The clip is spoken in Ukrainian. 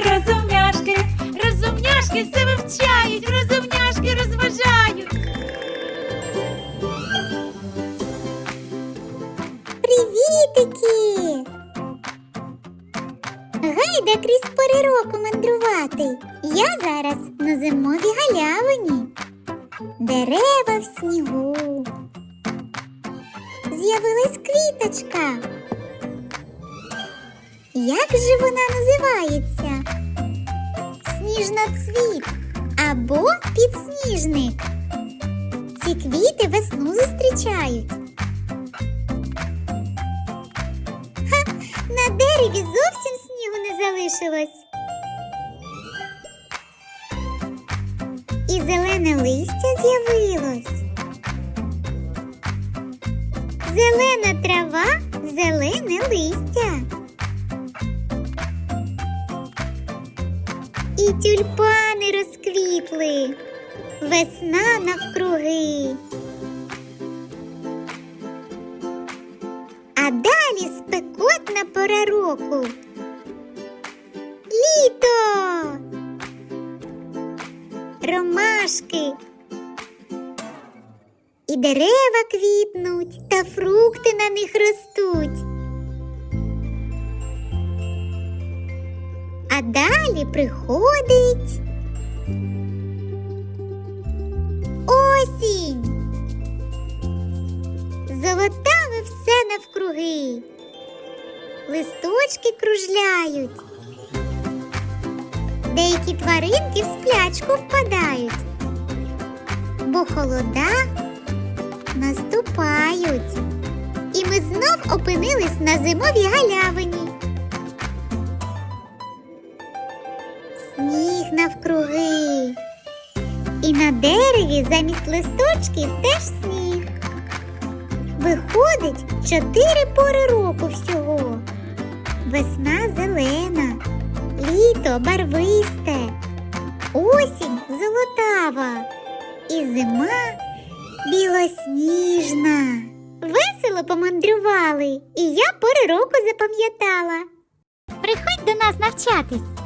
розумняшки, розумняшки все вивчають, розумняшки розважають. Привітики! Гайда крізь пори року мандрувати. Я зараз на зимовій галявині. Дерева в снігу. З'явилась квіточка. Як же вона називається? Сніжноцвіт або підсніжник. Ці квіти весну зустрічають. На дереві зовсім снігу не залишилось. І зелене листя з'явилось. Зелена трава, зелене листя. І тюльпани розквітли. Весна навкруги. А далі спекотна пора року. Літо. Ромашки. І дерева квітнуть, та фрукти на них ростуть. А далі приходить осінь. Золотаве все навкруги. Листочки кружляють. Деякі тваринки в сплячку впадають, бо холода наступають. І ми знов опинились на зимовій галявині. Сніг навкруги. І на дереві замість листочків теж сніг. Виходить чотири пори року всього. Весна зелена, літо барвисте, осінь золотава і зима білосніжна. Весело помандрювали, і я пори року запам'ятала. Приходь до нас навчатись.